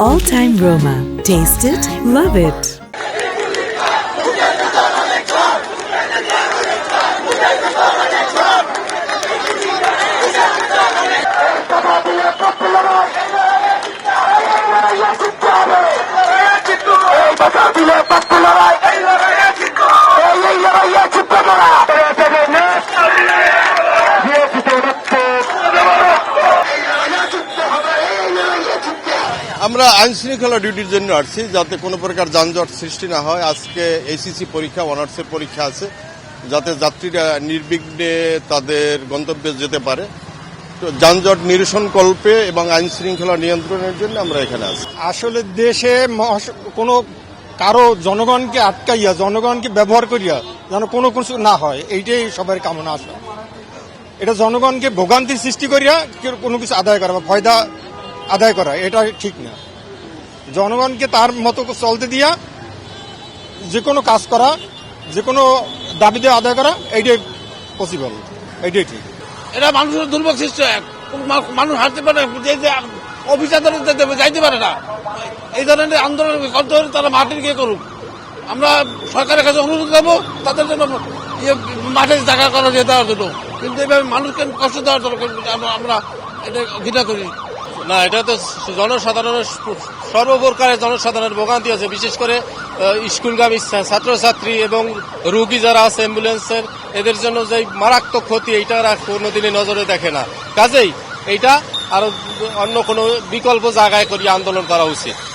all time Roma. Taste it, love it. আমরা আইন শৃঙ্খলা ডিউটির জন্য আসছি যাতে কোনো প্রকার যানজট সৃষ্টি না হয়। আজকে এসিসি পরীক্ষা অনার্সের পরীক্ষা আছে, যাতে যাত্রীরা নির্বিঘ্নে তাদের গন্তব্যে যেতে পারে। তো যানজট নিরসন কল্পে এবং আইন শৃঙ্খলা নিয়ন্ত্রণের জন্য আমরা এখানে আছি। আসলে দেশে কোনো কারও জনগণকে আটকাইয়া, জনগণকে ব্যবহার করিয়া যেন কোনো কিছু না হয়, এইটাই সবার কামনা আসে এটা জনগণকে ভোগান্তির সৃষ্টি করিয়া কোনো কিছু আদায় করা বা ফয়দা আদায় করা, এটা ঠিক না। জনগণকে তার মতো চলতে দিয়া যে কোনো কাজ করা যে কোনো দাবি দিয়ে আদায় করা, এইটাই পসিবল এইটাই ঠিক। এটা মানুষের দুর্ভোগ সৃষ্টি হয়। মানুষ হারতে পারে যে অফিস আদালত যাইতে পারে না। এই ধরনের আন্দোলন করতে হলে তারা মাঠে গিয়ে করুক। আমরা সরকারের কাছে অনুরোধ করব, তাদের জন্য ইয়ে মাঠে দেখা করা যেতে দেওয়ার জন্য। কিন্তু এইভাবে মানুষকে কষ্ট দেওয়ার জন্য আমরা- আমরা এটা ঘৃণা করি। না, এটা তো জনসাধারণের সর্বপ্রকারের জনসাধারণের ভোগান্তি আছে। বিশেষ করে স্কুলগামী ছাত্রছাত্রী এবং রুগী যারা আছে, অ্যাম্বুলেন্সের, এদের জন্য যে মারাত্মক ক্ষতি আর কোনোদিনই নজরে দেখে না। কাজেই এটা আরও অন্য কোনো বিকল্প জায়গায় করিয়ে আন্দোলন করা উচিত।